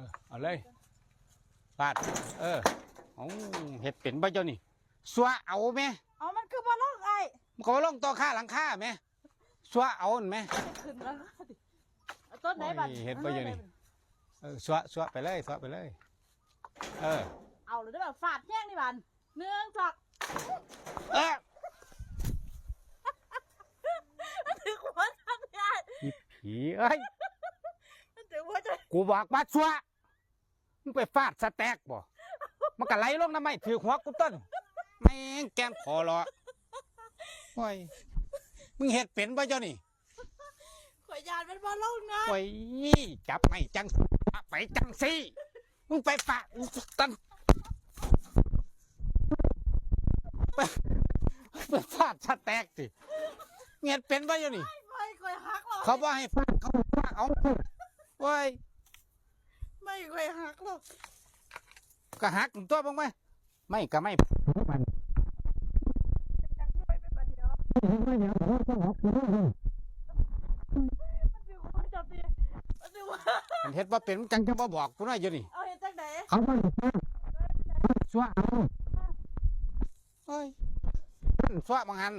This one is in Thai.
อเอาเลยฟาด เออเอาเห็ดเป็นบ่เจ้านี่สัวเอาไหมเอามันคือบ่ลอกไอ้มันก็ว่าลงต่อค่าหลังค่าไหมสัวเอาไหมขึ้นแล้วดิเอาต้นไหนบัดโอ้ยเฮ็ดบ่อยู่นี่เออสัวสัวไปเลยสัวไปเลย เออ เอาเลยได้แบบฟาดแย่งนี่บันหนึ่งสองเออมันถึงหัวทำได้อีผีเอ้ยมันถึงหัวจะกูบอกมาสัว มึงไปฟาดสแต็กบ่มันก็ไหลลงน้ำไม่ถือหัวกูต้นแม่งแกมขอรอโอ้ยมึงเห็ดเป็นบ่เจ้านี่ข่อยยานมันบ่ลงนะโอ้ยจับไม่จังไปจังสิมึงไปฟาดต้นไปไปฟาดสแต็กสิเห็ดเป็นบ่เจ้านี่ไม่ข่อยหักหรอกเขาว่าให้ฟาดเขาฟาดเอาโอ้ย ไม่ข่อยหักหรอกก็หักตัวบ้างไหมไม่ก็ไม่มันจักด้วยไปบัดเดียวมันถึงหัวจะตีมันถึงหัวมันเฮ็ดว่าเป็นจังจะมาบอกกูหน่อยอยู่นี่เอาเห็นจังไหนเขาไม่สวะเอาเฮ้ยสวะบางหัน